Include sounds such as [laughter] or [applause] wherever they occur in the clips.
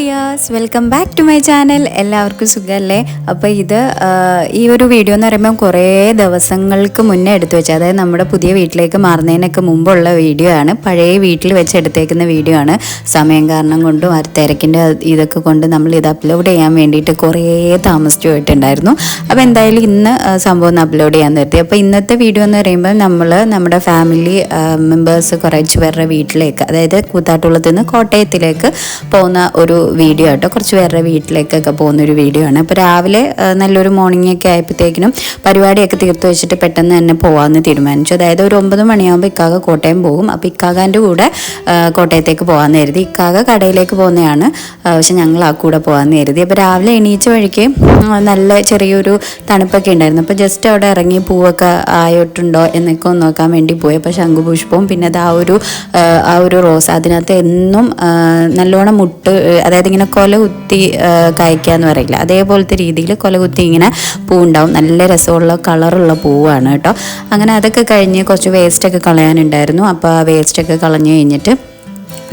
Dears welcome back to my channel. എല്ലാവർക്കും സുഖമല്ലേ അപ്പോൾ ഇത് ഈ ഒരു വീഡിയോ എന്ന് പറയുമ്പോൾ കുറേ ദിവസങ്ങൾക്ക് മുന്നേ എടുത്തു വെച്ചത് അതായത് നമ്മുടെ പുതിയ വീട്ടിലേക്ക് മാറുന്നതിനൊക്കെ മുമ്പുള്ള വീഡിയോ ആണ്. പഴയ വീട്ടിൽ വെച്ച് എടുത്തേക്കുന്ന വീഡിയോ ആണ്. സമയം കാരണം കൊണ്ടും ആ തിരക്കിന്റെ ഇതൊക്കെ കൊണ്ട് നമ്മൾ ഇത് അപ്ലോഡ് ചെയ്യാൻ വേണ്ടിയിട്ട് കുറേ താമസിച്ചു പോയിട്ടുണ്ടായിരുന്നു. അപ്പോൾ എന്തായാലും ഇന്ന് സംഭവം ഒന്ന് അപ്ലോഡ് ചെയ്യാൻ നിർത്തി. അപ്പോൾ ഇന്നത്തെ വീഡിയോ എന്ന് പറയുമ്പോൾ നമ്മൾ നമ്മുടെ ഫാമിലി മെമ്പേഴ്സ് കുറച്ച് പേരുടെ വീട്ടിലേക്ക് അതായത് കൂത്താട്ടുള്ളത്തിൽ നിന്ന് കോട്ടയത്തിലേക്ക് പോകുന്ന ഒരു വീഡിയോ ആട്ടോ. കുറച്ച് പേരുടെ വീട്ടിലേക്കൊക്കെ പോകുന്ന ഒരു വീഡിയോ ആണ്. അപ്പോൾ രാവിലെ നല്ലൊരു മോർണിംഗ് ഒക്കെ ആയപ്പോഴത്തേക്കിനും പരിപാടിയൊക്കെ തീർത്ത് വെച്ചിട്ട് പെട്ടെന്ന് തന്നെ പോകാമെന്ന് തീരുമാനിച്ചു. അതായത് ഒരു ഒമ്പത് മണിയാകുമ്പോൾ ഇക്കാക കോട്ടയം പോകും. അപ്പോൾ ഇക്കാകാന്റെ കൂടെ കോട്ടയത്തേക്ക് പോകാമെന്ന് കരുതി. ഇക്കാക കടയിലേക്ക് പോകുന്നതാണ് പക്ഷേ ഞങ്ങൾ ആ കൂടെ പോകാമെന്ന് കരുതി. അപ്പോൾ രാവിലെ എണീച്ച വഴിക്ക് നല്ല ചെറിയൊരു തണുപ്പൊക്കെ ഉണ്ടായിരുന്നു. അപ്പോൾ ജസ്റ്റ് അവിടെ ഇറങ്ങി പൂവൊക്കെ ആയിട്ടുണ്ടോ എന്നൊക്കെ ഒന്ന് നോക്കാൻ വേണ്ടി പോയി. അപ്പോൾ ശംഖുപുഷ്പവും പിന്നെ അത് ആ ഒരു ആ ഒരു റോസ് അതിനകത്ത് എന്നും നല്ലോണം മുട്ട് അതായത് ഇങ്ങനെ കൊല കുത്തി കായ്ക്കുക എന്ന് പറയില്ല. അതേപോലത്തെ രീതിയിൽ കൊല കുത്തി ഇങ്ങനെ പൂവുണ്ടാവും. നല്ല രസമുള്ള കളറുള്ള പൂവാണ് കേട്ടോ. അങ്ങനെ അതൊക്കെ കഴിഞ്ഞ് കുറച്ച് വേസ്റ്റൊക്കെ കളയാനുണ്ടായിരുന്നു. അപ്പോൾ ആ വേസ്റ്റൊക്കെ കളഞ്ഞു കഴിഞ്ഞിട്ട്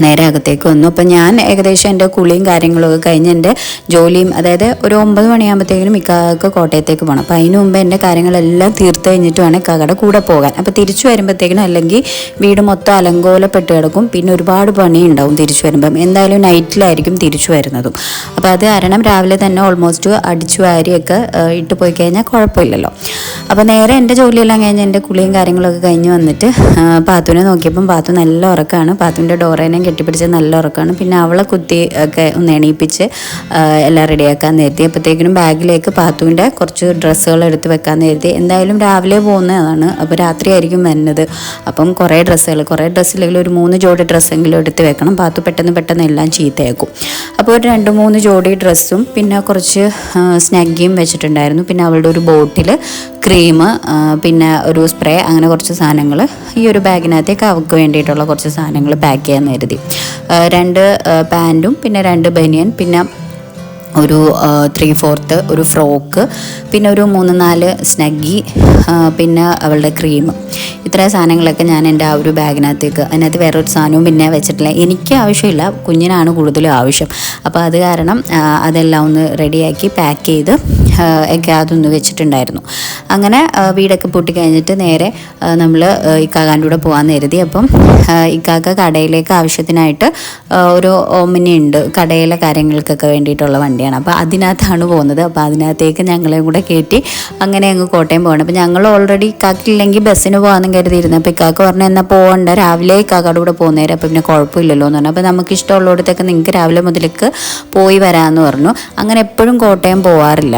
നേരെ അകത്തേക്ക് വന്നു. അപ്പം ഞാൻ ഏകദേശം എന്റെ കുളിയും കാര്യങ്ങളൊക്കെ കഴിഞ്ഞ് എന്റെ ജോലിയും അതായത് ഒരു ഒമ്പത് മണിയാകുമ്പോഴത്തേക്കും ഇക്കാക്ക് കോട്ടയത്തേക്ക് പോകണം അപ്പം അതിന് മുമ്പ് എന്റെ കാര്യങ്ങളെല്ലാം തീർത്ത് കഴിഞ്ഞിട്ട് വേണം ഇക്കാക്കയുടെ കൂടെ പോകാൻ. അപ്പോൾ തിരിച്ചു വരുമ്പോഴത്തേക്കിനും അല്ലെങ്കിൽ വീട് മൊത്തം അലങ്കോലപ്പെട്ട് കിടക്കും. പിന്നെ ഒരുപാട് പണി ഉണ്ടാവും തിരിച്ചു വരുമ്പം. എന്തായാലും നൈറ്റിലായിരിക്കും തിരിച്ചു വരുന്നതും. അപ്പോൾ അത് കാരണം രാവിലെ തന്നെ ഓൾമോസ്റ്റ് അടിച്ചു വാരിയൊക്കെ ഇട്ട് പോയി കഴിഞ്ഞാൽ കുഴപ്പമില്ലല്ലോ. അപ്പോൾ നേരെ എന്റെ ജോലിയെല്ലാം കഴിഞ്ഞ് എന്റെ കുളിയും കാര്യങ്ങളൊക്കെ കഴിഞ്ഞ് വന്നിട്ട് പാത്തുവിനെ നോക്കിയപ്പം പാത്തു നല്ല ഉറക്കമാണ് പാത്തുവിന്റെ ഡോറേനെയും കെട്ടിപ്പിടിച്ച് നല്ല ഉറക്കമാണ്. പിന്നെ അവളെ കുത്തി ഒക്കെ ഒന്ന് എണീപ്പിച്ച് എല്ലാം റെഡിയാക്കാൻ നേരത്തി. അപ്പോഴത്തേക്കിനും ബാഗിലേക്ക് പാത്തുവിന്റെ കുറച്ച് ഡ്രസ്സുകൾ എടുത്ത് വെക്കാൻ നേരത്തി. എന്തായാലും രാവിലെ പോകുന്നതാണ്. അപ്പോൾ രാത്രി ആയിരിക്കും വരുന്നത്. അപ്പം കുറേ ഡ്രസ്സുകൾ കുറേ ഡ്രസ്സില്ലെങ്കിൽ ഒരു മൂന്ന് ജോഡി ഡ്രസ്സെങ്കിലും എടുത്ത് വെക്കണം. പാത്തു പെട്ടെന്ന് പെട്ടെന്ന് എല്ലാം ചീത്തയാക്കും. അപ്പോൾ ഒരു രണ്ട് മൂന്ന് ജോഡി ഡ്രസ്സും പിന്നെ കുറച്ച് സ്നാഗിയും വെച്ചിട്ടുണ്ടായിരുന്നു. പിന്നെ അവളുടെ ഒരു ബോട്ടിൽ ക്രീം പിന്നെ ഒരു സ്പ്രേ അങ്ങനെ കുറച്ച് സാധനങ്ങൾ ഈ ഒരു ബാഗിനകത്തേക്ക് അവൾക്ക് വേണ്ടിയിട്ടുള്ള കുറച്ച് സാധനങ്ങൾ പാക്ക് ചെയ്യാൻ കരുതി ആ, രണ്ട് പാന്റും പിന്നെ രണ്ട് ബനിയൻ പിന്നെ ഒരു ത്രീ ഫോർത്ത് ഒരു ഫ്രോക്ക് പിന്നെ ഒരു മൂന്ന് നാല് സ്നഗ്ഗി പിന്നെ അവളുടെ ക്രീം ഇത്ര സാധനങ്ങളൊക്കെ ഞാൻ എന്റെ ആ ഒരു ബാഗിനകത്തേക്ക് അതിനകത്ത് വേറൊരു സാധനവും പിന്നെ വെച്ചിട്ടില്ല. എനിക്ക് ആവശ്യമില്ല കുഞ്ഞിനാണ് കൂടുതലും ആവശ്യം. അപ്പോൾ അത് കാരണം അതെല്ലാം ഒന്ന് റെഡിയാക്കി പാക്ക് ചെയ്ത് ഒക്കെ അതൊന്ന് വെച്ചിട്ടുണ്ടായിരുന്നു. അങ്ങനെ വീടൊക്കെ പൂട്ടി കഴിഞ്ഞിട്ട് നേരെ നമ്മൾ ഇക്കാകാന്റെ കൂടെ പോകാൻ കരുതി. അപ്പം ഇക്കാക്ക കടയിലേക്ക് ആവശ്യത്തിനായിട്ട് ഒരു ഓമിനി ഉണ്ട്. കടയിലെ കാര്യങ്ങൾക്കൊക്കെ വേണ്ടിയിട്ടുള്ള വണ്ടിയാണ്. അപ്പോൾ അതിനകത്താണ് പോകുന്നത്. അപ്പോൾ അതിനകത്തേക്ക് ഞങ്ങളെയും കൂടെ കയറ്റി അങ്ങനെ അങ്ങ് കോട്ടയം പോകണം അപ്പോൾ ഞങ്ങൾ ഓൾറെഡി ഇക്കാക്കില്ലെങ്കിൽ ബസ്സിന് പോകാമെന്ന് കരുതിയിരുന്നു. അപ്പോൾ ഇക്കാക്ക് പറഞ്ഞു എന്നാൽ പോകണ്ട രാവിലെ ഇക്കാക്കയുടെ കൂടെ പോകുന്നേരം അപ്പോൾ പിന്നെ കുഴപ്പമില്ലല്ലോ എന്ന് പറഞ്ഞു. അപ്പോൾ നമുക്ക് ഇഷ്ടമുള്ളിടത്തൊക്കെ നിങ്ങൾക്ക് രാവിലെ മുതലേക്ക് പോയി വരാമെന്ന് പറഞ്ഞു. അങ്ങനെ എപ്പോഴും കോട്ടയം പോവാറില്ല.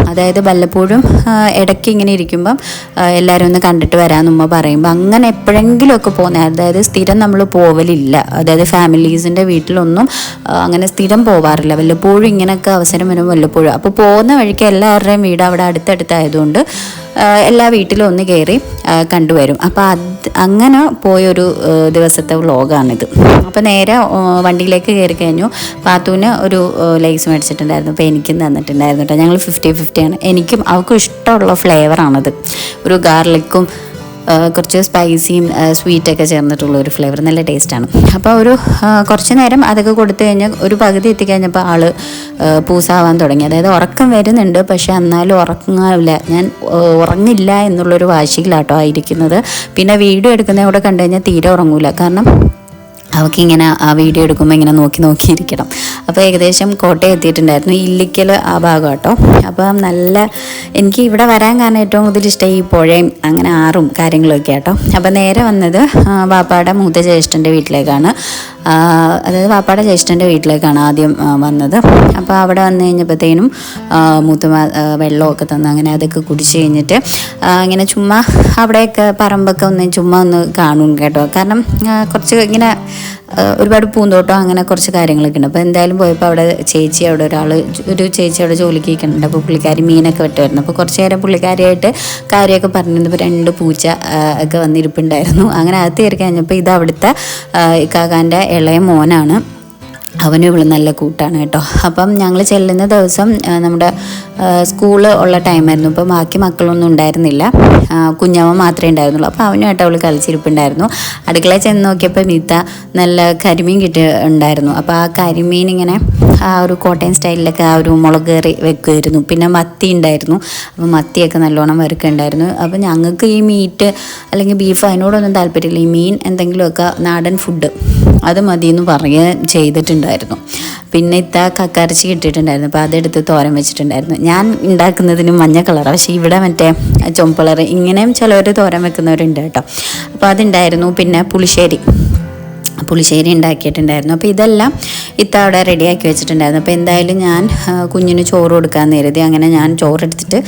അതായത് വല്ലപ്പോഴും ഇടയ്ക്ക് ഇങ്ങനെ ഇരിക്കുമ്പം എല്ലാവരും ഒന്ന് കണ്ടിട്ട് വരാമെന്ന് ഉമ്മ പറയുമ്പോൾ അങ്ങനെ എപ്പോഴെങ്കിലുമൊക്കെ പോകുന്ന അതായത് സ്ഥിരം നമ്മൾ പോവലില്ല. അതായത് ഫാമിലീസിന്റെ വീട്ടിലൊന്നും അങ്ങനെ സ്ഥിരം പോവാറില്ല. വല്ലപ്പോഴും ഇങ്ങനെയൊക്കെ അവസരം വരും വല്ലപ്പോഴും. അപ്പോൾ പോകുന്ന വഴിക്ക് എല്ലാവരുടെയും വീട് അവിടെ അടുത്തടുത്തായതുകൊണ്ട് എല്ലാ വീട്ടിലും ഒന്ന് കയറി കണ്ടുവരും. അപ്പോൾ അത് അങ്ങനെ പോയൊരു ദിവസത്തെ വ്ളോഗാണിത്. അപ്പോൾ നേരെ വണ്ടിയിലേക്ക് കയറി കഴിഞ്ഞു. പാത്തുവിന് ഒരു ലേസ് മേടിച്ചിട്ടുണ്ടായിരുന്നു. അപ്പോൾ എനിക്കും തന്നിട്ടുണ്ടായിരുന്നു കേട്ടോ. ഞങ്ങൾ ഫിഫ്റ്റി ഫിഫ്റ്റി ഫിഫ്റ്റിയാണ് എനിക്കും അവൾക്കും ഇഷ്ടമുള്ള ഫ്ലേവറാണത്. ഒരു ഗാർലിക്കും കുറച്ച് സ്പൈസിയും സ്വീറ്റൊക്കെ ചേർന്നിട്ടുള്ള ഒരു ഫ്ലേവർ. നല്ല ടേസ്റ്റാണ്. അപ്പോൾ ഒരു കുറച്ച് നേരം അതൊക്കെ കൊടുത്തു കഴിഞ്ഞാൽ ഒരു പകുതി എത്തിക്കഴിഞ്ഞപ്പോൾ ആൾ പൂസാവാൻ തുടങ്ങി. അതായത് ഉറക്കം വരുന്നുണ്ട് പക്ഷേ എന്നാലും ഉറങ്ങാവില്ല. ഞാൻ ഉറങ്ങില്ല എന്നുള്ളൊരു വാശിയിലാട്ടോ ആയിരിക്കുന്നത്. പിന്നെ വീഡിയോ എടുക്കുന്നതിനെ കൂടെ കണ്ടു കഴിഞ്ഞാൽ തീരെ ഉറങ്ങൂല. കാരണം അവൾക്കിങ്ങനെ ആ വീഡിയോ എടുക്കുമ്പോൾ ഇങ്ങനെ നോക്കി നോക്കിയിരിക്കണം. അപ്പോൾ ഏകദേശം കോട്ടയം എത്തിയിട്ടുണ്ടായിരുന്നു. ഇല്ലിക്കൽ ആ ഭാഗം കേട്ടോ അപ്പം നല്ല എനിക്ക് ഇവിടെ വരാൻ കാരണം ഏറ്റവും കൂടുതൽ ഇഷ്ടം ഈ പുഴയും അങ്ങനെ ആറും കാര്യങ്ങളൊക്കെ കേട്ടോ അപ്പോൾ നേരെ വന്നത് ആ, വാപ്പാടെ മൂത്ത ജ്യേഷ്ഠന്റെ വീട്ടിലേക്കാണ്. അതായത് വാപ്പാടെ ജ്യേഷ്ഠന്റെ വീട്ടിലേക്കാണ് ആദ്യം വന്നത്. അപ്പോൾ അവിടെ വന്നു കഴിഞ്ഞപ്പോഴത്തേനും മൂത്തുമ വെള്ളമൊക്കെ തന്ന് അങ്ങനെ അതൊക്കെ കുടിച്ച് കഴിഞ്ഞിട്ട് ഇങ്ങനെ ചുമ്മാ അവിടെയൊക്കെ പറമ്പൊക്കെ ഒന്ന് ചുമ്മാ ഒന്ന് കാണും കേട്ടോ. കാരണം കുറച്ച് ഇങ്ങനെ ഒരുപാട് പൂന്തോട്ടം അങ്ങനെ കുറച്ച് കാര്യങ്ങളൊക്കെ ഉണ്ട്. അപ്പോൾ എന്തായാലും പോയപ്പോൾ അവിടെ ചേച്ചി അവിടെ ഒരാൾ ഒരു ചേച്ചി അവിടെ ജോലിക്ക് നിൽക്കുന്നുണ്ട്. അപ്പോൾ പുള്ളിക്കാരി മീനൊക്കെ വെട്ടുമായിരുന്നു അപ്പോൾ കുറച്ച് നേരം പുള്ളിക്കാരിയായിട്ട് കാര്യമൊക്കെ പറഞ്ഞിരുന്നപ്പോൾ രണ്ട് പൂച്ച ഒക്കെ വന്നിരിപ്പുണ്ടായിരുന്നു. അങ്ങനെ അകത്ത് കയറി കഴിഞ്ഞപ്പോൾ ഇത് അവിടുത്തെ ആ, ഇക്കാക്കാന്റെ ഇളയ മോനാണ്. അവനും ഇവിടെ നല്ല കൂട്ടാണ് കേട്ടോ. അപ്പം ഞങ്ങൾ ചെല്ലുന്ന ദിവസം നമ്മുടെ സ്കൂൾ ഉള്ള ടൈമായിരുന്നു ഇപ്പം ബാക്കി മക്കളൊന്നും ഉണ്ടായിരുന്നില്ല. കുഞ്ഞമ്മ മാത്രമേ ഉണ്ടായിരുന്നുള്ളൂ. അപ്പോൾ അവനുമായിട്ട് അവൾ കളിച്ചിരിപ്പുണ്ടായിരുന്നു. അടുക്കള ചെന്ന് നോക്കിയപ്പോൾ മീത്ത നല്ല കരിമീൻ കിട്ടി ഉണ്ടായിരുന്നു. അപ്പോൾ ആ കരിമീൻ ഇങ്ങനെ ആ ഒരു കോട്ടയം സ്റ്റൈലിലൊക്കെ ആ ഒരു മുളക് കയറി വെക്കുമായിരുന്നു പിന്നെ മത്തി ഉണ്ടായിരുന്നു. അപ്പോൾ മത്തിയൊക്കെ നല്ലോണം വറുക്കുണ്ടായിരുന്നു അപ്പോൾ ഞങ്ങൾക്ക് ഈ മീറ്റ് അല്ലെങ്കിൽ ബീഫ് അതിനോടൊന്നും താല്പര്യമില്ല. ഈ മീൻ എന്തെങ്കിലുമൊക്കെ നാടൻ ഫുഡ് അത് മതി എന്ന് പറയുക ചെയ്തിട്ടുണ്ടായിരുന്നു. പിന്നെ ഇത്ത കക്കരച്ചി കിട്ടിയിട്ടുണ്ടായിരുന്നു. അപ്പോൾ അതെടുത്ത് തോരൻ വെച്ചിട്ടുണ്ടായിരുന്നു. ഞാൻ ഉണ്ടാക്കുന്നതിന് മഞ്ഞ കളറാണ് പക്ഷേ ഇവിടെ മറ്റേ ചുമപ്പ് കളർ ഇങ്ങനെയും ചിലവർ തോരൻ വെക്കുന്നവരുണ്ട് കേട്ടോ. അപ്പോൾ അതുണ്ടായിരുന്നു. പിന്നെ പുളിശ്ശേരി. പുളിശ്ശേരി ഉണ്ടാക്കിയിട്ടുണ്ടായിരുന്നു. അപ്പോൾ ഇതെല്ലാം ഇത്ത അവിടെ റെഡിയാക്കി വെച്ചിട്ടുണ്ടായിരുന്നു. അപ്പോൾ എന്തായാലും ഞാൻ കുഞ്ഞിന് ചോറ് കൊടുക്കാൻ നേരുതി അങ്ങനെ ഞാൻ ചോറെടുത്തിട്ട്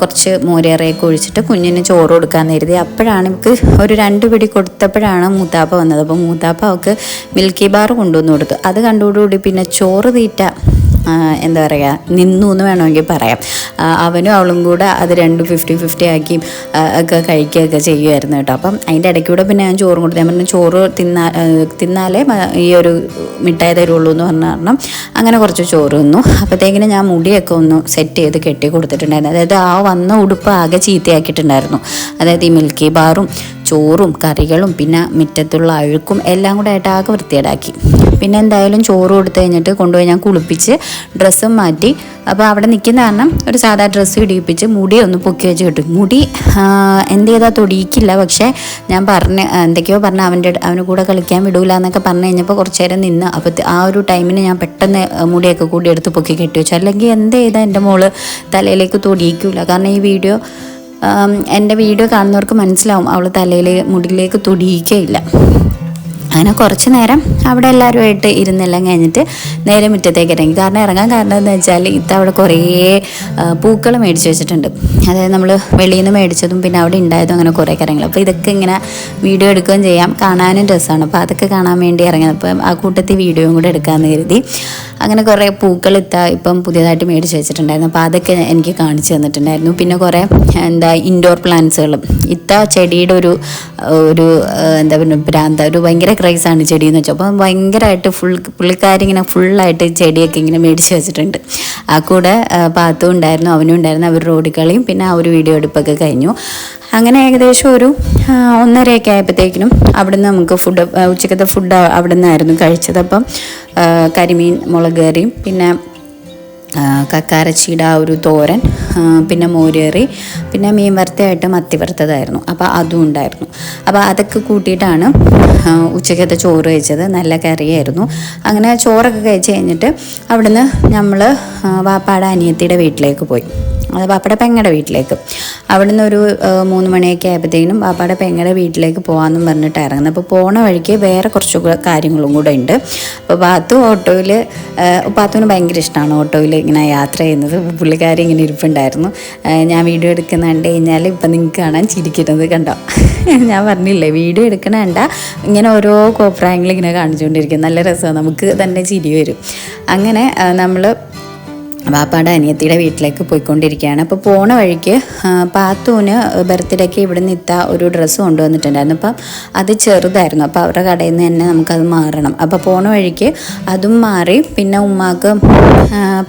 കുറച്ച് മോരേറയൊക്കെ ഒഴിച്ചിട്ട് കുഞ്ഞിന് ചോറ് കൊടുക്കാൻ നേരുതി അപ്പോഴാണ് എനിക്ക് ഒരു രണ്ട് പിടി കൊടുത്തപ്പോഴാണ് മൂത്താപ്പ വന്നത്. അപ്പോൾ മൂത്താപ്പ അവൾക്ക് മിൽക്കി ബാർ കൊണ്ടുവന്ന് കൊടുത്തു. അത് കണ്ടോടുകൂടി പിന്നെ ചോറ് തീറ്റ എന്താ പറയുക നിന്നു എന്ന് വേണമെങ്കിൽ പറയാം. അവനും അവളും കൂടെ അത് രണ്ടും ഫിഫ്റ്റി ഫിഫ്റ്റി ആക്കി ഒക്കെ കഴിക്കുകയൊക്കെ ചെയ്യുമായിരുന്നു കേട്ടോ. അപ്പം അതിന്റെ ഇടയ്ക്കൂടെ പിന്നെ ഞാൻ ചോറും കൊടുത്തു. ഞാൻ പറഞ്ഞു ചോറ് തിന്നാ തിന്നാലേ ഈ ഒരു മിഠായി തരുള്ളൂ എന്ന് പറഞ്ഞ കാരണം അങ്ങനെ കുറച്ച് ചോറ് തിന്നു. അപ്പോഴത്തേക്കിനും ഞാൻ മുടിയൊക്കെ ഒന്ന് സെറ്റ് ചെയ്ത് കെട്ടി കൊടുത്തിട്ടുണ്ടായിരുന്നു. അതായത് ആ വന്ന ഉടുപ്പ് ആകെ ചീത്തയാക്കിയിട്ടുണ്ടായിരുന്നു. അതായത് ഈ മിൽക്കി ബാറും ചോറും കറികളും പിന്നെ മുറ്റത്തുള്ള അഴുക്കും എല്ലാം കൂടെ ആയിട്ട് ആകെ വൃത്തിയേടാക്കി പിന്നെ എന്തായാലും ചോറ് കൊടുത്തു കഴിഞ്ഞിട്ട് കൊണ്ടുപോയി ഞാൻ കുളിപ്പിച്ച് ഡ്രസ്സും മാറ്റി. അപ്പോൾ അവിടെ നിൽക്കുന്ന കാരണം ഒരു സാധാ ഡ്രസ്സ് ഇടിയിപ്പിച്ച് മുടി ഒന്ന് പൊക്കി വെച്ച് കിട്ടും. മുടി എന്ത് ചെയ്താൽ തൊടിയിക്കില്ല. പക്ഷേ ഞാൻ പറഞ്ഞ് എന്തൊക്കെയോ പറഞ്ഞ് അവന്റെ അവന് കൂടെ കളിക്കാൻ വിടൂല എന്നൊക്കെ പറഞ്ഞു കഴിഞ്ഞപ്പോൾ കുറച്ച് നേരം നിന്ന്. അപ്പോൾ ആ ഒരു ടൈമിന് ഞാൻ പെട്ടെന്ന് മുടിയൊക്കെ കൂടി എടുത്ത് പൊക്കി കെട്ടി വെച്ചു. അല്ലെങ്കിൽ എന്ത് ചെയ്താൽ എന്റെ മോൾ തലയിലേക്ക് തൊടിയിക്കില്ല കാരണം ഈ വീഡിയോ എന്റെ വീഡിയോ കാണുന്നവർക്ക് മനസ്സിലാവും. അവൾ തലയിൽ മുടിയിലേക്ക് തൊടിയിക്കയില്ല. അങ്ങനെ കുറച്ച് നേരം അവിടെ എല്ലാവരുമായിട്ട് ഇരുന്നെല്ലാം കഴിഞ്ഞിട്ട് നേരെ മുറ്റത്തേക്ക് ഇറങ്ങി. കാരണം ഇറങ്ങാൻ കാരണം എന്ന് വെച്ചാൽ ഇത്ത അവിടെ കുറേ പൂക്കൾ മേടിച്ച് വെച്ചിട്ടുണ്ട്. അതായത് നമ്മൾ വെളിയിൽ നിന്ന് മേടിച്ചതും പിന്നെ അവിടെ ഉണ്ടായതും അങ്ങനെ കുറേ കാര്യങ്ങൾ അപ്പോൾ ഇതൊക്കെ ഇങ്ങനെ വീഡിയോ എടുക്കുകയും ചെയ്യാം. കാണാനും രസമാണ് അപ്പോൾ അതൊക്കെ കാണാൻ വേണ്ടി ഇറങ്ങിയത്. അപ്പം ആ കൂട്ടത്തിൽ വീഡിയോയും കൂടെ എടുക്കാമെന്ന് കരുതി. അങ്ങനെ കുറേ പൂക്കൾ ഇത്ത ഇപ്പം പുതിയതായിട്ട് മേടിച്ച് വെച്ചിട്ടുണ്ടായിരുന്നു. അപ്പോൾ അതൊക്കെ എനിക്ക് കാണിച്ചു തന്നിട്ടുണ്ടായിരുന്നു. പിന്നെ കുറേ എന്താ ഇൻഡോർ പ്ലാന്റ്സുകളും ഇത്ത ചെടിയുടെ ഒരു ഒരു എന്താ പറയുക ഭ്രാന്ത ഒരു ഭയങ്കര ക്രൈസാണ് ചെടി എന്ന് വെച്ചാൽ അപ്പം ഭയങ്കരമായിട്ട് ഫുൾ പുള്ളിക്കാരിങ്ങനെ ഫുള്ളായിട്ട് ചെടിയൊക്കെ ഇങ്ങനെ മേടിച്ച് വെച്ചിട്ടുണ്ട്. ആ കൂടെ പാത്തും ഉണ്ടായിരുന്നു അവനും ഉണ്ടായിരുന്നു അവർ റോഡിൽ പിന്നെ ആ ഒരു വീഡിയോ എടുപ്പൊക്കെ കഴിഞ്ഞു. അങ്ങനെ ഏകദേശം ഒരു ഒന്നരയൊക്കെ ആയപ്പോഴത്തേക്കിനും അവിടുന്ന് നമുക്ക് ഫുഡ് ഉച്ചക്കത്തെ ഫുഡ് അവിടെ നിന്നായിരുന്നു കഴിച്ചത്. അപ്പം കരിമീൻ മുളക് കറിയും പിന്നെ കക്കാരച്ചീട ആ ഒരു തോരൻ പിന്നെ മോരേറി പിന്നെ മീൻ വറുത്തയായിട്ട് മത്തി വറുത്തതായിരുന്നു. അപ്പോൾ അതും ഉണ്ടായിരുന്നു. അപ്പോൾ അതൊക്കെ കൂട്ടിയിട്ടാണ് ഉച്ചക്കത്തെ ചോറ് കഴിച്ചത്. നല്ല കറിയായിരുന്നു. അങ്ങനെ ചോറൊക്കെ കഴിച്ച് കഴിഞ്ഞിട്ട് അവിടുന്ന് നമ്മൾ വാപ്പാട അനിയത്തിയുടെ വീട്ടിലേക്ക് പോയി. അത് പാപ്പയുടെ പെങ്ങടെ വീട്ടിലേക്ക്. അവിടുന്ന് ഒരു മൂന്ന് മണിയൊക്കെ ആയപ്പോഴത്തേനും പാപ്പയുടെ പെങ്ങടെ വീട്ടിലേക്ക് പോകാമെന്നും പറഞ്ഞിട്ട് ഇറങ്ങുന്നത് അപ്പോൾ പോണ വഴിക്ക് വേറെ കുറച്ച് കാര്യങ്ങളും കൂടെ ഉണ്ട്. അപ്പോൾ പാത്തു ഓട്ടോയിൽ പാത്തുവിന് ഭയങ്കര ഇഷ്ടമാണ് ഓട്ടോയിൽ ഇങ്ങനെ യാത്ര ചെയ്യുന്നത്. പുള്ളിക്കാരി ഇങ്ങനെ ഇരിപ്പുണ്ടായിരുന്നു. ഞാൻ വീഡിയോ എടുക്കുന്ന കണ്ടു കഴിഞ്ഞാൽ ഇപ്പം നിങ്ങൾക്ക് കാണാൻ ചിരിക്കുന്നത് കണ്ടോ? [laughs] ഞാൻ പറഞ്ഞില്ലേ വീഡിയോ എടുക്കണ കണ്ട ഇങ്ങനെ ഓരോ കോപ്രായങ്ങൾ ഇങ്ങനെ കാണിച്ചുകൊണ്ടിരിക്കും നല്ല രസമാണ് നമുക്ക് തന്നെ ചിരി വരും. അങ്ങനെ നമ്മൾ വാപ്പാടെ അനിയത്തിയുടെ വീട്ടിലേക്ക് പോയിക്കൊണ്ടിരിക്കുകയാണ്. അപ്പോൾ പോണ വഴിക്ക് പാത്തൂന് ബർത്ത്ഡേക്ക് ഇവിടെ നിന്ന് ഇത്ത ഒരു ഡ്രസ്സ് കൊണ്ടുവന്നിട്ടുണ്ടായിരുന്നു. അപ്പം അത് ചെറുതായിരുന്നു. അപ്പോൾ അവരുടെ കടയിൽ നിന്ന് തന്നെ നമുക്കത് മാറണം. അപ്പോൾ പോണ വഴിക്ക് അതും മാറി പിന്നെ ഉമ്മാക്ക്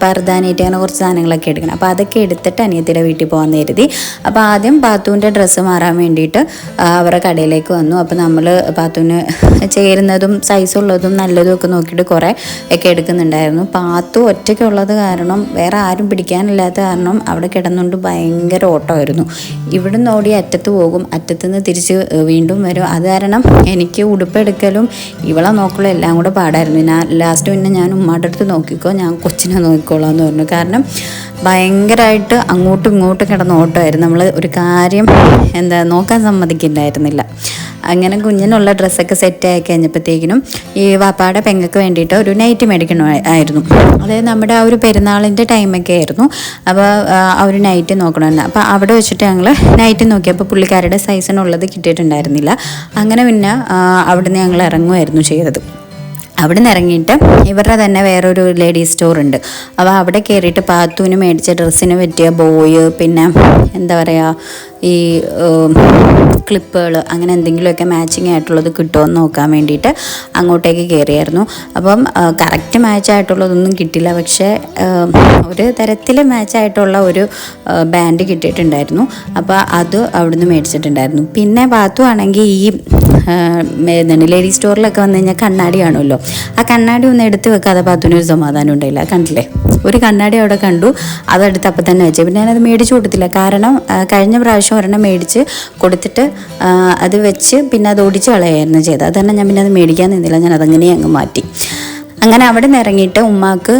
പർദാനായിട്ട് അങ്ങനെ കുറച്ച് സാധനങ്ങളൊക്കെ എടുക്കണം. അപ്പോൾ അതൊക്കെ എടുത്തിട്ട് അനിയത്തിയുടെ വീട്ടിൽ പോകാൻ കരുതി. അപ്പോൾ ആദ്യം പാത്തൂന്റെ ഡ്രസ്സ് മാറാൻ വേണ്ടിയിട്ട് അവരുടെ കടയിലേക്ക് വന്നു. അപ്പോൾ നമ്മൾ പാത്തൂന് ചേരുന്നതും സൈസുള്ളതും നല്ലതും ഒക്കെ നോക്കിയിട്ട് കുറേ ഒക്കെ എടുക്കുന്നുണ്ടായിരുന്നു. പാത്തു ഒറ്റയ്ക്കുള്ളത് കാരണം വേറെ ആരും പിടിക്കാനില്ലാത്ത കാരണം അവിടെ കിടന്നുകൊണ്ട് ഭയങ്കര ഓട്ടമായിരുന്നു. ഇവിടുന്ന് ഓടി അറ്റത്ത് പോകും. അറ്റത്ത് നിന്ന് തിരിച്ച് വീണ്ടും വരും. അത് കാരണം എനിക്ക് ഉടുപ്പെടുക്കലും ഇവളെ നോക്കലും എല്ലാം കൂടെ പാടായിരുന്നു. ഞാൻ ലാസ്റ്റ് പിന്നെ ഞാൻ ഉമ്മാടെ അടുത്ത് നോക്കിക്കോ ഞാൻ കൊച്ചിനെ നോക്കിക്കോളാം എന്ന് പറഞ്ഞു. കാരണം ഭയങ്കരമായിട്ട് അങ്ങോട്ടും ഇങ്ങോട്ടും കിടന്ന ഓട്ടമായിരുന്നു. നമ്മൾ ഒരു കാര്യം എന്താ നോക്കാൻ സമ്മതിക്കില്ലായിരുന്നില്ല. അങ്ങനെ കുഞ്ഞിനുള്ള ഡ്രസ്സൊക്കെ സെറ്റ് ആയി കഴിഞ്ഞപ്പോഴത്തേക്കിനും ഈ വാപ്പാടെ പെങ്ങൾക്ക് വേണ്ടിയിട്ട് ഒരു നൈറ്റ് മേടിക്കണമായിരുന്നു അതായത് നമ്മുടെ ആ ഒരു പെരുന്നാളിന്റെ ടൈമൊക്കെ ആയിരുന്നു. അപ്പോൾ അവർ നൈറ്റ് നോക്കണമെന്ന് അപ്പോൾ അവിടെ വെച്ചിട്ട് ഞങ്ങൾ നൈറ്റ് നോക്കിയപ്പോൾ പുള്ളിക്കാരുടെ സൈസിനുള്ളത് കിട്ടിയിട്ടുണ്ടായിരുന്നില്ല. അങ്ങനെ പിന്നെ അവിടെ അവിടുന്ന് ഞങ്ങൾ ഇറങ്ങുമായിരുന്നു ചെയ്തത്. അവിടെ നിന്ന് ഇറങ്ങിയിട്ട് ഇവരുടെ തന്നെ വേറൊരു ലേഡീസ് സ്റ്റോർ ഉണ്ട്. അപ്പോൾ അവിടെ കയറിയിട്ട് പാത്തുവിന് മേടിച്ച ഡ്രസ്സിന് പറ്റിയ ബോയ് പിന്നെ എന്താ പറയുക ഈ ക്ലിപ്പുകൾ അങ്ങനെ എന്തെങ്കിലുമൊക്കെ മാച്ചിങ് ആയിട്ടുള്ളത് കിട്ടുമോയെന്ന് നോക്കാൻ വേണ്ടിയിട്ട് അങ്ങോട്ടേക്ക് കയറിയായിരുന്നു അപ്പം കറക്റ്റ് മാച്ച് ആയിട്ടുള്ളതൊന്നും കിട്ടില്ല പക്ഷേ ഒരു തരത്തിൽ മാച്ചായിട്ടുള്ള ഒരു ബാൻഡ് കിട്ടിയിട്ടുണ്ടായിരുന്നു. അപ്പോൾ അത് അവിടുന്ന് മേടിച്ചിട്ടുണ്ടായിരുന്നു. പിന്നെ പാത്തു ആണെങ്കിൽ ഈ എന്താണ് ലേഡി സ്റ്റോറിലൊക്കെ വന്നു കഴിഞ്ഞാൽ കണ്ണാടി കാണുമല്ലോ. ആ കണ്ണാടി ഒന്ന് എടുത്ത് വെക്കാതെ പാത്തുവിന് ഒരു സമാധാനം ഉണ്ടായില്ല. കണ്ടില്ലേ? ഒരു കണ്ണാടി അവിടെ കണ്ടു അതെടുത്ത് അപ്പം തന്നെ വെച്ചു. പിന്നെ ഞാനത് മേടിച്ചു കൊടുത്തില്ല. കാരണം കഴിഞ്ഞ പ്രാവശ്യം ഒരെണ്ണം മേടിച്ച് കൊടുത്തിട്ട് അത് വെച്ച് പിന്നെ അത് ഒടിച്ച് കളയായിരുന്നു ചെയ്തത്. അത് തന്നെ ഞാൻ പിന്നെ അത് മേടിക്കാൻ നിന്നില്ല. ഞാൻ അതങ്ങനെ അങ്ങ് മാറ്റി. അങ്ങനെ അവിടെ നിന്ന് ഇറങ്ങിയിട്ട് ഉമ്മാക്ക്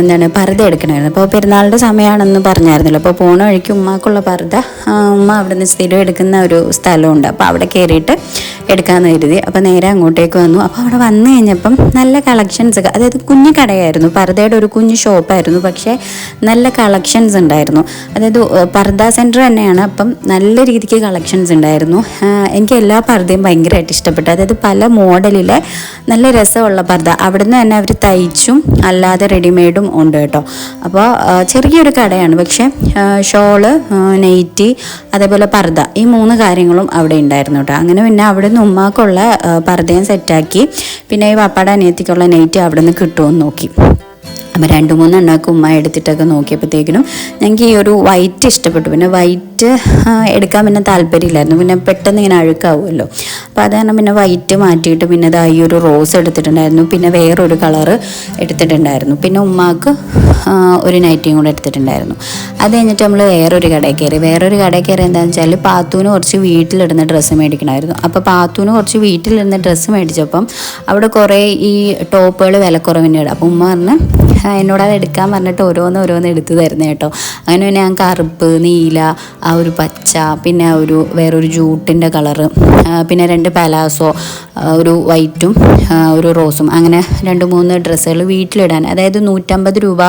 എന്താണ് പർദ്ദ എടുക്കണമായിരുന്നു. അപ്പോൾ പെരുന്നാളിന്റെ സമയമാണെന്ന് പറഞ്ഞായിരുന്നല്ലോ. അപ്പോൾ പോണ വഴിക്ക് ഉമ്മാക്കുള്ള പർദ്ദ ഉമ്മ അവിടെ നിന്ന് സ്ഥിരം എടുക്കുന്ന ഒരു സ്ഥലമുണ്ട്. അപ്പോൾ അവിടെ കയറിയിട്ട് എടുക്കാമെന്ന് കരുതി. അപ്പോൾ നേരെ അങ്ങോട്ടേക്ക് വന്നു. അപ്പോൾ അവിടെ വന്നു കഴിഞ്ഞപ്പം നല്ല കളക്ഷൻസ് അതായത് കുഞ്ഞു കടയായിരുന്നു. പർദ്ദയുടെ ഒരു കുഞ്ഞു ഷോപ്പായിരുന്നു. പക്ഷേ നല്ല കളക്ഷൻസ് ഉണ്ടായിരുന്നു. അതായത് പർദ പർദ്ദ സെന്റർ തന്നെയാണ്. അപ്പം നല്ല രീതിക്ക് കളക്ഷൻസ് ഉണ്ടായിരുന്നു. എനിക്ക് എല്ലാ പർദ്ദയും ഭയങ്കരമായിട്ട് ഇഷ്ടപ്പെട്ടു. അതായത് പല മോഡലിലെ നല്ല രസമുള്ള പർദ്ദ. അവിടുന്ന് തന്നെ അവർ തയ്ച്ചും അല്ലാതെ റെഡിമെയ്ഡും ഉണ്ട് കേട്ടോ. അപ്പോൾ ചെറിയൊരു കടയാണ്. പക്ഷേ ഷോൾ നെയ്റ്റ് അതേപോലെ പർദ്ദ ഈ മൂന്ന് കാര്യങ്ങളും അവിടെ ഉണ്ടായിരുന്നു കേട്ടോ. അങ്ങനെ പിന്നെ അവിടെ നിന്ന് ഉമ്മാക്കുള്ള പർദ്ദയും സെറ്റാക്കി പിന്നെ ഈ വാപ്പാടെ അനിയത്തിക്കുള്ള നെയ്റ്റ് അവിടെ നിന്ന് കിട്ടുമെന്ന് നോക്കി. അപ്പോൾ രണ്ട് മൂന്നെണ്ണമൊക്കെ ഉമ്മ എടുത്തിട്ടൊക്കെ നോക്കിയപ്പോഴത്തേക്കിനും ഞങ്ങൾക്ക് ഈ ഒരു വൈറ്റ് ഇഷ്ടപ്പെട്ടു. പിന്നെ വൈറ്റ് എടുക്കാൻ പിന്നെ താല്പര്യമില്ലായിരുന്നു. പിന്നെ പെട്ടെന്ന് ഇങ്ങനെ അഴുക്കാവുമല്ലോ. അപ്പോൾ അത് കാരണം പിന്നെ വൈറ്റ് മാറ്റിയിട്ട് പിന്നെ ഇതാ ഈ ഒരു റോസ് എടുത്തിട്ടുണ്ടായിരുന്നു. പിന്നെ വേറൊരു കളറ് എടുത്തിട്ടുണ്ടായിരുന്നു. പിന്നെ ഉമ്മാക്ക് ഒരു നൈറ്റിയും കൂടെ എടുത്തിട്ടുണ്ടായിരുന്നു. അത് കഴിഞ്ഞിട്ട് നമ്മൾ വേറൊരു കടയിൽ കയറി. വേറൊരു കടയിൽ കയറി എന്താണെന്ന് വെച്ചാൽ പാത്തൂന് കുറച്ച് വീട്ടിലിടുന്ന ഡ്രസ്സ് മേടിക്കണമായിരുന്നു. അപ്പോൾ പാത്തൂന് കുറച്ച് വീട്ടിലിടുന്ന ഡ്രസ്സ് മേടിച്ചപ്പം അവിടെ കുറേ ഈ ടോപ്പുകൾ വിലക്കുറവിന്റെ അപ്പോൾ ഉമ്മ പറഞ്ഞ് "ആ, എന്നോട് അത് എടുക്കാൻ പറഞ്ഞിട്ട് ഓരോന്ന് ഓരോന്ന് എടുത്തു തരുന്നത് കേട്ടോ. അങ്ങനെ പിന്നെ ഞാൻ കറുപ്പ് നീല ആ ഒരു പച്ച പിന്നെ ഒരു വേറൊരു ജൂട്ടിന്റെ കളറ് പിന്നെ രണ്ട് പലാസോ ഒരു വൈറ്റും ഒരു റോസും അങ്ങനെ രണ്ട് മൂന്ന് ഡ്രസ്സുകൾ വീട്ടിലിടാൻ. അതായത് നൂറ്റമ്പത് രൂപ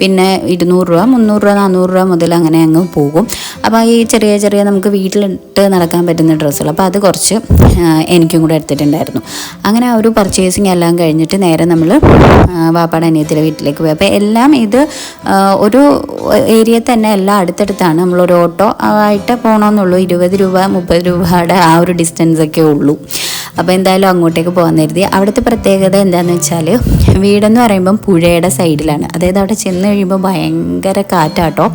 പിന്നെ ഇരുന്നൂറ് രൂപ മുന്നൂറ് രൂപ നാനൂറ് രൂപ മുതൽ അങ്ങനെ അങ്ങ് പോകും. അപ്പോൾ ഈ ചെറിയ ചെറിയ നമുക്ക് വീട്ടിലിട്ട് നടക്കാൻ പറ്റുന്ന ഡ്രസ്സുകൾ. അപ്പോൾ അത് കുറച്ച് എനിക്കും കൂടെ എടുത്തിട്ടുണ്ടായിരുന്നു. അങ്ങനെ ആ ഒരു പർച്ചേസിങ് എല്ലാം കഴിഞ്ഞിട്ട് നേരെ നമ്മൾ വാപ്പാടെ അനിയത്തിന്റെ വീട്ടിലേക്ക് പോയി. അപ്പോൾ എല്ലാം ഇത് ഒരു ഏരിയ തന്നെ എല്ലാം അടുത്തടുത്താണ്. നമ്മളൊരു ഓട്ടോ ആയിട്ട് പോകണമെന്നുള്ളൂ ഇരുപത് രൂപ മുപ്പത് രൂപയുടെ ആ ഒരു ഡിസ്റ്റൻസ് ഒക്കെ ഉള്ളൂ. അപ്പോൾ എന്തായാലും അങ്ങോട്ടേക്ക് പോകാൻ കരുതി. അവിടുത്തെ പ്രത്യേകത എന്താണെന്ന് വെച്ചാൽ വീടെന്ന് പറയുമ്പം പുഴയുടെ സൈഡിലാണ്. അതായത് അവിടെ ചെന്ന് കഴിയുമ്പോൾ ഭയങ്കര കാറ്റാട്ടോ.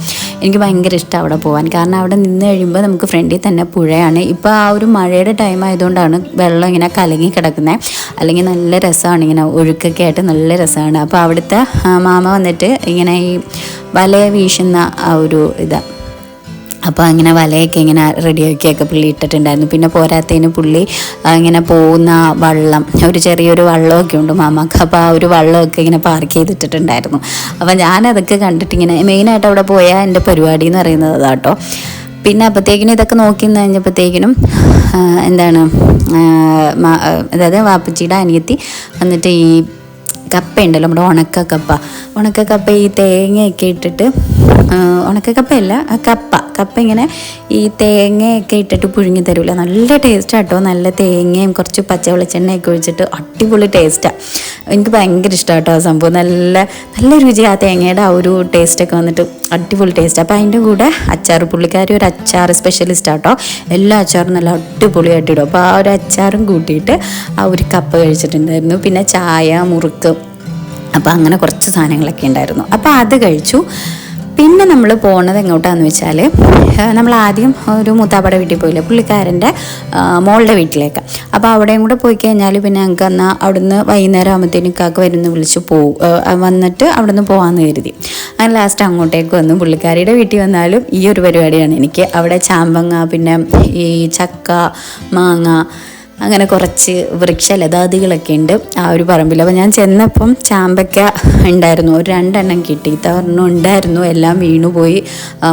എനിക്ക് ഭയങ്കര ഇഷ്ടം അവിടെ പോകാൻ കാരണം അവിടെ നിന്ന് കഴിയുമ്പോൾ നമുക്ക് ഫ്രണ്ടിൽ തന്നെ പുഴയാണ്. ഇപ്പോൾ ആ ഒരു മഴയുടെ ടൈം ആയതുകൊണ്ടാണ് വെള്ളം ഇങ്ങനെ കലങ്ങി കിടക്കുന്നത് അല്ലെങ്കിൽ നല്ല രസമാണ് ഇങ്ങനെ ഒഴുക്കൊക്കെ ആയിട്ട് നല്ല രസമാണ്. അപ്പോൾ അവിടുത്തെ മാമ വന്നിട്ട് ഇങ്ങനെ ഈ വല വീശുന്ന ആ ഒരു ഇതാണ് അപ്പോൾ അങ്ങനെ വലയൊക്കെ ഇങ്ങനെ റെഡിയാക്കിയൊക്കെ പുള്ളി ഇട്ടിട്ടുണ്ടായിരുന്നു. പിന്നെ പോരാത്തതിന് പുള്ളി ഇങ്ങനെ പോകുന്ന വള്ളം ഒരു ചെറിയൊരു വള്ളമൊക്കെ ഉണ്ട് മാമാക്ക്. അപ്പോൾ ആ ഒരു വള്ളമൊക്കെ ഇങ്ങനെ പാർക്ക് ചെയ്തിട്ടിട്ടുണ്ടായിരുന്നു. അപ്പോൾ ഞാനതൊക്കെ കണ്ടിട്ടിങ്ങനെ മെയിനായിട്ട് അവിടെ പോയാൽ എന്റെ പരിപാടി എന്ന് പറയുന്നത് അതാട്ടോ. പിന്നെ അപ്പോഴത്തേക്കിനും ഇതൊക്കെ നോക്കി കഴിഞ്ഞപ്പോഴത്തേക്കിനും എന്താണ് അതായത് വാപ്പച്ചിയുടെ അനിയത്തി വന്നിട്ട് ഈ കപ്പ ഉണ്ടല്ലോ നമ്മുടെ ഉണക്ക കപ്പ ഉണക്ക കപ്പ ഈ തേങ്ങയൊക്കെ ഇട്ടിട്ട് ആ, ഉണക്ക ആ കപ്പ. കപ്പ ഇങ്ങനെ ഈ തേങ്ങയൊക്കെ ഇട്ടിട്ട് പുഴുങ്ങി തരൂല. നല്ല ടേസ്റ്റ് കേട്ടോ നല്ല തേങ്ങയും കുറച്ച് പച്ച വെളിച്ചെണ്ണയൊക്കെ ഒഴിച്ചിട്ട് അടിപൊളി ടേസ്റ്റാണ് എനിക്ക് ഭയങ്കര ഇഷ്ടമാണ് കേട്ടോ ആ സംഭവം. നല്ല നല്ല രുചി ആ തേങ്ങയുടെ ആ ഒരു ടേസ്റ്റൊക്കെ വന്നിട്ട് അടിപൊളി ടേസ്റ്റ് അപ്പോൾ അതിന്റെ കൂടെ അച്ചാർ പുള്ളിക്കാരി ഒരു അച്ചാർ സ്പെഷ്യലിസ്റ്റ് ആട്ടോ എല്ലാ അച്ചാറും നല്ല അടിപൊളിയായിട്ട് ഇടും. അപ്പോൾ ആ ഒരു അച്ചാറും കൂട്ടിയിട്ട് ആ ഒരു കപ്പ കഴിച്ചിട്ടുണ്ടായിരുന്നു. പിന്നെ ചായ മുറുക്ക്. അപ്പോൾ അങ്ങനെ കുറച്ച് സാധനങ്ങളൊക്കെ ഉണ്ടായിരുന്നു. അപ്പോൾ അത് കഴിച്ചു. പിന്നെ നമ്മൾ പോണത് എങ്ങോട്ടാന്ന് വെച്ചാൽ നമ്മൾ ആദ്യം ഒരു മൂത്താപ്പട വീട്ടിൽ പോയില്ലേ പുള്ളിക്കാരന്റെ മോളുടെ വീട്ടിലേക്ക്. അപ്പോൾ അവിടെയും കൂടെ പോയി കഴിഞ്ഞാൽ പിന്നെ ഞങ്ങൾക്ക് എന്നാൽ അവിടുന്ന് വൈകുന്നേരം ആകുമ്പോഴത്തേനും കാക്ക് വരുന്ന വിളിച്ച് പോകും വന്നിട്ട് അവിടുന്ന് പോകാമെന്ന് കരുതി. അങ്ങനെ ലാസ്റ്റ് അങ്ങോട്ടേക്ക് വന്നു. പുള്ളിക്കാരിയുടെ വീട്ടിൽ വന്നാലും ഈ ഒരു പരിപാടിയാണ് എനിക്ക്. അവിടെ ചാമ്പങ്ങ പിന്നെ ഈ ചക്ക മാങ്ങ അങ്ങനെ കുറച്ച് വൃക്ഷലതാദികളൊക്കെ ഉണ്ട് ആ ഒരു പറമ്പിൽ അപ്പോൾ ഞാൻ ചെന്നപ്പം ചാമ്പയ്ക്ക ഉണ്ടായിരുന്നു. ഒരു രണ്ടെണ്ണം കിട്ടി. ഇത്തവണ്ണം ഉണ്ടായിരുന്നു. എല്ലാം വീണുപോയി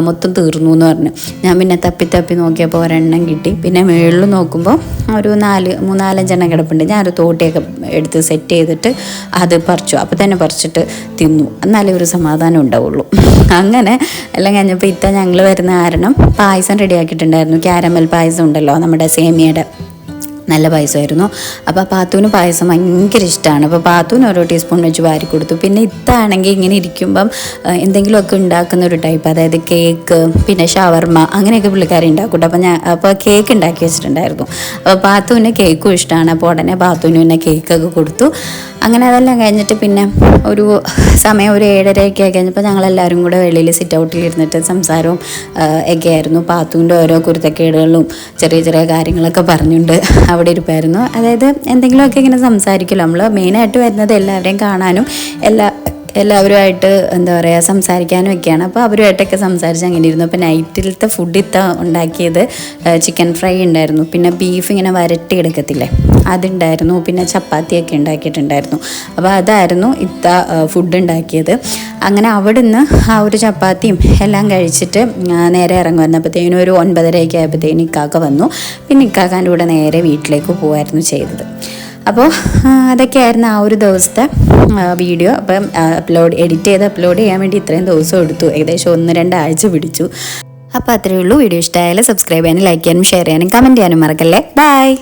മൊത്തം തീർന്നു എന്ന് പറഞ്ഞു. ഞാൻ പിന്നെ തപ്പി തപ്പി നോക്കിയപ്പോൾ ഒരെണ്ണം കിട്ടി. പിന്നെ മേളിൽ നോക്കുമ്പോൾ ഒരു നാല് മൂന്നാലഞ്ചെണ്ണം കിടപ്പുണ്ട്. ഞാൻ ഒരു തോട്ടിയൊക്കെ എടുത്ത് സെറ്റ് ചെയ്തിട്ട് അത് പറിച്ചു. അപ്പോൾ തന്നെ പറിച്ചിട്ട് തിന്നു. എന്നാലേ ഒരു സമാധാനം ഉണ്ടാവുള്ളൂ. അങ്ങനെ എല്ലാം കഴിഞ്ഞപ്പോൾ ഇത്ത ഞങ്ങൾ വരുന്ന കാരണം പായസം റെഡിയാക്കിയിട്ടുണ്ടായിരുന്നു ക്യാരമൽ പായസം ഉണ്ടല്ലോ നമ്മുടെ സേമിയയുടെ. നല്ല പായസമായിരുന്നു. അപ്പോൾ പാത്തൂന് പായസം ഭയങ്കര ഇഷ്ടമാണ് അപ്പോൾ പാത്തൂന് ഓരോ ടീസ്പൂൺ വെച്ച് വാരി കൊടുത്തു. പിന്നെ ഇത്താണെങ്കിൽ ഇങ്ങനെ ഇരിക്കുമ്പം എന്തെങ്കിലുമൊക്കെ ഉണ്ടാക്കുന്ന ഒരു ടൈപ്പ് അതായത് കേക്ക് പിന്നെ ഷവർമ അങ്ങനെയൊക്കെ പുള്ളിക്കാരി ഉണ്ടാക്കും അപ്പോൾ ഞാൻ അപ്പോൾ കേക്ക് ഉണ്ടാക്കി വെച്ചിട്ടുണ്ടായിരുന്നു. അപ്പോൾ പാത്തൂന് കേക്കും ഇഷ്ടമാണ് അപ്പോൾ ഉടനെ പാത്തൂന് പിന്നെ കേക്കൊക്കെ കൊടുത്തു. അങ്ങനെ അതെല്ലാം കഴിഞ്ഞിട്ട് പിന്നെ ഒരു സമയം ഒരു ഏഴരയൊക്കെ കഴിഞ്ഞപ്പോൾ ഞങ്ങളെല്ലാവരും കൂടെ വെളിയിൽ സിറ്റ് ഔട്ടിൽ ഇരുന്നിട്ട് സംസാരവും ഒക്കെ ആയിരുന്നു. പാത്തുവിന്റെ ഓരോ കുരുത്തക്കേടുകളും ചെറിയ ചെറിയ കാര്യങ്ങളൊക്കെ പറഞ്ഞുകൊണ്ട് അവിടെ ഇരിപ്പായിരുന്നു. അതായത് എന്തെങ്കിലുമൊക്കെ ഇങ്ങനെ സംസാരിക്കുമല്ലോ നമ്മൾ മെയിനായിട്ട് വരുന്നത് എല്ലാവരെയും കാണാനും എല്ലാ എല്ലാവരുമായിട്ട് എന്താ പറയുക സംസാരിക്കാനും ഒക്കെയാണ്. അപ്പോൾ അവരുമായിട്ടൊക്കെ സംസാരിച്ച് അങ്ങനെ ഇരുന്നു. അപ്പോൾ നൈറ്റിലത്തെ ഫുഡ് ഇത്ത ഉണ്ടാക്കിയത് ചിക്കൻ ഫ്രൈ ഉണ്ടായിരുന്നു. പിന്നെ ബീഫ് ഇങ്ങനെ വരട്ടി എടുക്കത്തില്ലേ അതുണ്ടായിരുന്നു. പിന്നെ ചപ്പാത്തിയൊക്കെ ഉണ്ടാക്കിയിട്ടുണ്ടായിരുന്നു. അപ്പോൾ അതായിരുന്നു ഇത്ത ഫുഡ് ഉണ്ടാക്കിയത്. അങ്ങനെ അവിടുന്ന് ആ ഒരു ചപ്പാത്തിയും എല്ലാം കഴിച്ചിട്ട് നേരെ ഇറങ്ങി വന്നപ്പോഴത്തേനും ഒരു ഒൻപതരയൊക്കെ ആയപ്പോഴത്തേനും ഇക്കാക്ക വന്നു. പിന്നെ ഇക്കാക്കാന്റെ കൂടെ നേരെ വീട്ടിലേക്ക് പോകുമായിരുന്നു ചെയ്തത്. അപ്പോൾ അതൊക്കെയായിരുന്നു ആ ഒരു ദിവസത്തെ വീഡിയോ. അപ്പം അപ്ലോഡ് എഡിറ്റ് ചെയ്ത് അപ്ലോഡ് ചെയ്യാൻ വേണ്ടി ഇത്രയും ദിവസം എടുത്തു. ഏകദേശം ഒന്ന് രണ്ടാഴ്ച പിടിച്ചു. അപ്പോൾ അത്രയേ ഉള്ളൂ. വീഡിയോ ഇഷ്ടമായാലും സബ്സ്ക്രൈബ് ചെയ്യാനും ലൈക്ക് ചെയ്യാനും ഷെയർ ചെയ്യാനും കമന്റ് ചെയ്യാനും മറക്കല്ലേ. ബൈ